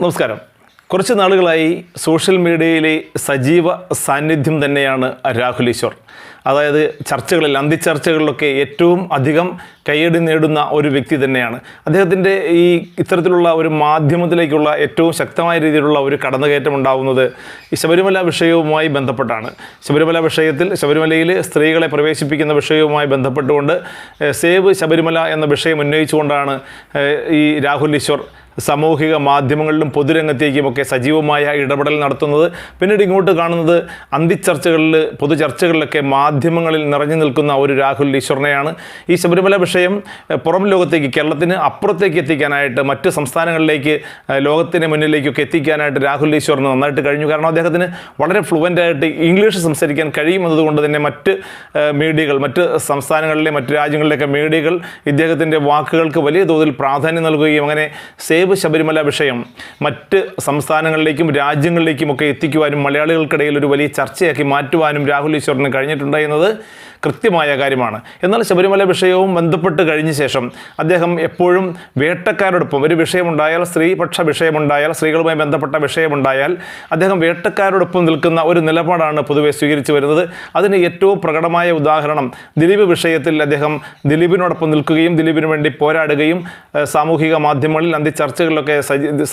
നമസ്കാരം. കുറച്ച് നാളുകളായി സോഷ്യൽ മീഡിയയിലെ സജീവ സാന്നിധ്യം തന്നെയാണ് രാഹുൽ ഈശ്വർ. അതായത് ചർച്ചകളിൽ അന്തിച്ചർച്ചകളിലൊക്കെ ഏറ്റവും അധികം കയ്യടി നേടുന്ന ഒരു വ്യക്തി തന്നെയാണ്. അദ്ദേഹത്തിന്റെ ഈ ഇത്തരത്തിലുള്ള ഒരു മാധ്യമത്തിലേക്കുള്ള ഏറ്റവും ശക്തമായ രീതിയിലുള്ള ഒരു കടന്നുകയറ്റം ഉണ്ടാകുന്നത് ഈ ശബരിമല വിഷയവുമായി ബന്ധപ്പെട്ടാണ്. ശബരിമല വിഷയത്തിൽ ശബരിമലയിൽ സ്ത്രീകളെ പ്രവേശിപ്പിക്കുന്ന വിഷയവുമായി ബന്ധപ്പെട്ടുകൊണ്ട് സേവ് ശബരിമല എന്ന വിഷയം ഉന്നയിച്ചുകൊണ്ടാണ് ഈ രാഹുൽ ഈശ്വർ സാമൂഹിക മാധ്യമങ്ങളിലും പൊതുരംഗത്തേക്കുമൊക്കെ സജീവമായ ഇടപെടൽ നടത്തുന്നത്. പിന്നീട് ഇങ്ങോട്ട് കാണുന്നത് അന്തിച്ചർച്ചകളിൽ പൊതുചർച്ചകളിലൊക്കെ മാധ്യമങ്ങളിൽ നിറഞ്ഞു നിൽക്കുന്ന ഒരു രാഹുൽ ഈശ്വറിനെയാണ് ഈ ശബരിമല വിഷയം പുറം ലോകത്തേക്ക് കേരളത്തിന് അപ്പുറത്തേക്ക് എത്തിക്കാനായിട്ട് മറ്റ് സംസ്ഥാനങ്ങളിലേക്ക് ലോകത്തിന് മുന്നിലേക്കൊക്കെ എത്തിക്കാനായിട്ട് രാഹുൽ ഈശ്വറിന് നന്നായിട്ട് കഴിഞ്ഞു. കാരണം അദ്ദേഹത്തിന് വളരെ ഫ്ലുവന്റ് ആയിട്ട് ഇംഗ്ലീഷ് സംസാരിക്കാൻ കഴിയുമെന്നതുകൊണ്ട് തന്നെ മറ്റ് മീഡിയകൾ മറ്റ് സംസ്ഥാനങ്ങളിലെ മറ്റ് രാജ്യങ്ങളിലൊക്കെ മീഡിയകൾ ഇദ്ദേഹത്തിന്റെ വാക്കുകൾക്ക് വലിയ തോതിൽ പ്രാധാന്യം നൽകുകയും അങ്ങനെ സേവ് ശബരിമല വിഷയം മറ്റ് സംസ്ഥാനങ്ങളിലേക്കും രാജ്യങ്ങളിലേക്കും ഒക്കെ എത്തിക്കുവാനും മലയാളികൾക്കിടയിൽ ഒരു വലിയ ചർച്ചയാക്കി മാറ്റുവാനും രാഹുൽ ഈശ്വറിന് കഴിഞ്ഞിട്ടുണ്ട് എന്നത് കൃത്യമായ കാര്യമാണ്. എന്നാൽ ശബരിമല വിഷയവും ബന്ധപ്പെട്ട് കഴിഞ്ഞ ശേഷം അദ്ദേഹം എപ്പോഴും വേട്ടക്കാരോടൊപ്പം ഒരു വിഷയമുണ്ടായാൽ സ്ത്രീപക്ഷ വിഷയമുണ്ടായാൽ സ്ത്രീകളുമായി ബന്ധപ്പെട്ട വിഷയമുണ്ടായാൽ അദ്ദേഹം വേട്ടക്കാരോടൊപ്പം നിൽക്കുന്ന ഒരു നിലപാടാണ് പൊതുവെ സ്വീകരിച്ചു വരുന്നത്. അതിന് ഏറ്റവും പ്രകടമായ ഉദാഹരണം ദിലീപ് വിഷയത്തിൽ അദ്ദേഹം ദിലീപിനോടൊപ്പം നിൽക്കുകയും ദിലീപിന് വേണ്ടി പോരാടുകയും സാമൂഹിക മാധ്യമങ്ങളിൽ അന്തി ചർച്ചകളിലൊക്കെ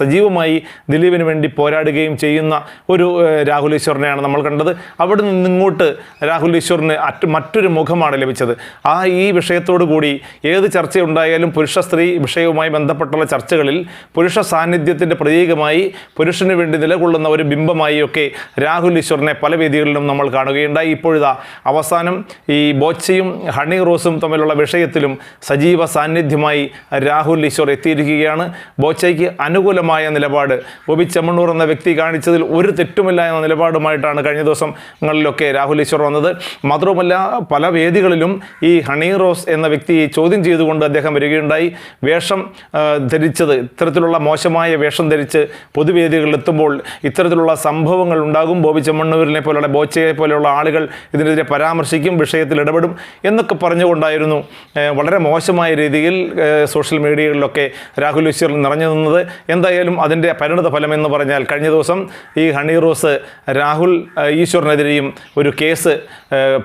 സജീവമായി ദിലീപിന് വേണ്ടി പോരാടുകയും ചെയ്യുന്ന ഒരു രാഹുൽ ഈശ്വറിനെയാണ് നമ്മൾ കണ്ടത്. അവിടെ നിന്നിങ്ങോട്ട് രാഹുൽ ഈശ്വറിന് അറ്റ് മറ്റൊരു മുഖമാണ് ലഭിച്ചത്. ആ ഈ വിഷയത്തോടു കൂടി ഏത് ചർച്ചയുണ്ടായാലും പുരുഷ സ്ത്രീ വിഷയവുമായി ബന്ധപ്പെട്ടുള്ള ചർച്ചകളിൽ പുരുഷ സാന്നിധ്യത്തിന്റെ പ്രതീകമായി പുരുഷന് വേണ്ടി നിലകൊള്ളുന്ന ഒരു ബിംബമായി ഒക്കെ രാഹുൽ ഈശ്വറിനെ പല വേദികളിലും നമ്മൾ കാണുകയുണ്ടായി. ഇപ്പോഴിതാ അവസാനം ഈ ബോച്ചയും ഹണി റോസും തമ്മിലുള്ള വിഷയത്തിലും സജീവ സാന്നിധ്യമായി രാഹുൽ ഈശ്വർ എത്തിയിരിക്കുകയാണ്. ബോച്ചയ്ക്ക് അനുകൂലമായ നിലപാട്. ബോബി ചെമ്മണ്ണൂർ എന്ന വ്യക്തി കാണിച്ചതിൽ ഒരു തെറ്റുമില്ല എന്ന നിലപാടുമായിട്ടാണ് കഴിഞ്ഞ ദിവസങ്ങളിലൊക്കെ രാഹുൽ ഈശ്വർ വന്നത്. മാത്രവുമല്ല പല വേദികളിലും ഈ ഹണി റോസ് എന്ന വ്യക്തിയെ ചോദ്യം ചെയ്തുകൊണ്ട് അദ്ദേഹം വരികയുണ്ടായി. വേഷം ധരിച്ചത് ഇത്തരത്തിലുള്ള മോശമായ വേഷം ധരിച്ച് പൊതുവേദികളിൽ എത്തുമ്പോൾ ഇത്തരത്തിലുള്ള സംഭവങ്ങൾ ഉണ്ടാകും. ബോബി ചെമ്മണ്ണൂരിനെ പോലെയുള്ള ബോച്ചയെ പോലെയുള്ള ആളുകൾ ഇതിനെതിരെ പരാമർശിക്കും വിഷയത്തിൽ ഇടപെടും എന്നൊക്കെ പറഞ്ഞുകൊണ്ടായിരുന്നു വളരെ മോശമായ രീതിയിൽ സോഷ്യൽ മീഡിയകളിലൊക്കെ രാഹുൽ ഈശ്വർ നിറഞ്ഞു നിന്നത്. എന്തായാലും അതിന്റെ പരിണത ഫലം എന്ന് പറഞ്ഞാൽ കഴിഞ്ഞ ദിവസം ഈ ഹണി റോസ് രാഹുൽ ഈശ്വറിനെതിരെയും ഒരു കേസ്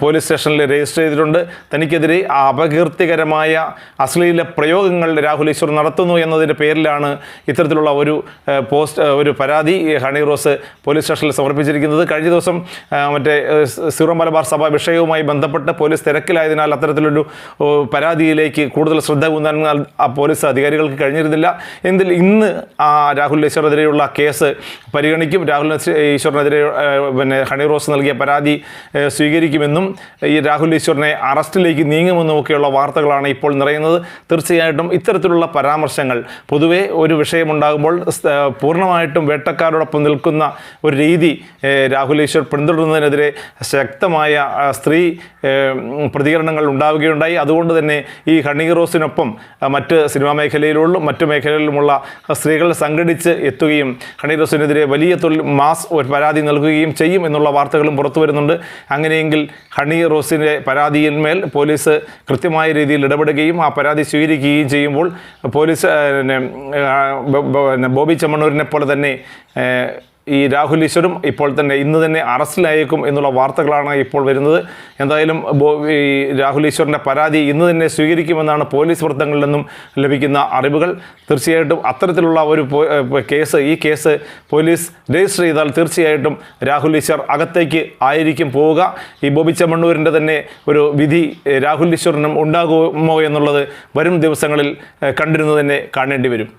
പോലീസ് സ്റ്റേഷനിൽ രജിസ്റ്റർ ചെയ്തിട്ടുണ്ട്. തനിക്കെതിരെ അപകീർത്തികരമായ അശ്ലീല പ്രയോഗങ്ങൾ രാഹുൽ ഈശ്വർ നടത്തുന്നു എന്നതിന്റെ പേരിലാണ് ഇത്തരത്തിലുള്ള ഒരു പോസ്റ്റ് ഒരു പരാതി ഹണി റോസ് പോലീസ് സ്റ്റേഷനിൽ സമർപ്പിച്ചിരിക്കുന്നത്. കഴിഞ്ഞ ദിവസം മറ്റേ സീറോ മലബാർ സഭ വിഷയവുമായി ബന്ധപ്പെട്ട് പോലീസ് തിരക്കിലായതിനാൽ അത്തരത്തിലൊരു പരാതിയിലേക്ക് കൂടുതൽ ശ്രദ്ധ കൂന്നാൻ ആ പോലീസ് അധികാരികൾക്ക് കഴിഞ്ഞിരുന്നില്ല. എന്തിൽ ഇന്ന് ആ രാഹുൽ ഈശ്വറിനെതിരെയുള്ള കേസ് പരിഗണിക്കും. രാഹുൽ ഈശ്വറിനെതിരെ പിന്നെ ഹണി റോസ് നൽകിയ പരാതി സ്വീകരിക്കുമെന്നും ഈ രാഹുൽ ഈശ്വറിനെ അറസ്റ്റിലേക്ക് നീങ്ങുമെന്നൊക്കെയുള്ള വാർത്തകളാണ് ഇപ്പോൾ നിറയുന്നത്. തീർച്ചയായിട്ടും ഇത്തരത്തിലുള്ള പരാമർശങ്ങൾ പൊതുവേ ഒരു വിഷയമുണ്ടാകുമ്പോൾ പൂർണമായിട്ടും വേട്ടക്കാരോടൊപ്പം നിൽക്കുന്ന ഒരു രീതി രാഹുൽ ഈശ്വർ പിന്തുടരുന്നതിനെതിരെ ശക്തമായ സ്ത്രീ പ്രതികരണങ്ങൾ ഉണ്ടാവുകയുണ്ടായി. അതുകൊണ്ട് തന്നെ ഈ ഹണി റോസിനൊപ്പം മറ്റ് സിനിമാ മേഖലയിലുള്ള മറ്റു മേഖലകളിലുമുള്ള സ്ത്രീകൾ സംഘടിച്ച് എത്തുകയും ഹണി റോസിനെതിരെ വലിയ തൊഴിൽ മാസ് ഒരു പരാതി നൽകുകയും ചെയ്യും എന്നുള്ള വാർത്തകളും പുറത്തു വരുന്നുണ്ട്. അങ്ങനെയെങ്കിൽ ഹണി റോസിന്റെ പരാതിയിന്മേൽ പോലീസ് കൃത്യമായ രീതിയിൽ ഇടപെടുകയും ആ പരാതി സ്വീകരിക്കുകയും ചെയ്യുമ്പോൾ പോലീസ് ബോബി ചെമ്മണ്ണൂരിനെ പോലെ തന്നെ ഈ രാഹുൽ ഈശ്വരും ഇപ്പോൾ തന്നെ ഇന്ന് തന്നെ അറസ്റ്റിലായേക്കും എന്നുള്ള വാർത്തകളാണ് ഇപ്പോൾ വരുന്നത്. എന്തായാലും ഈ രാഹുൽ ഈശ്വറിന്റെ പരാതി ഇന്ന് തന്നെ സ്വീകരിക്കുമെന്നാണ് പോലീസ് വൃത്തങ്ങളിൽ നിന്നും ലഭിക്കുന്ന അറിവുകൾ. തീർച്ചയായിട്ടും അത്തരത്തിലുള്ള ഒരു കേസ് ഈ കേസ് പോലീസ് രജിസ്റ്റർ ചെയ്താൽ തീർച്ചയായിട്ടും രാഹുൽ ഈശ്വർ അകത്തേക്ക് ആയിരിക്കും പോവുക. ഈ ബോബി ചെമ്മണ്ണൂരിന്റെ തന്നെ ഒരു വിധി രാഹുൽ ഈശ്വറിനും ഉണ്ടാകുമോ എന്നുള്ളത് വരും ദിവസങ്ങളിൽ കണ്ടിരുന്നു തന്നെ കാണേണ്ടി വരും.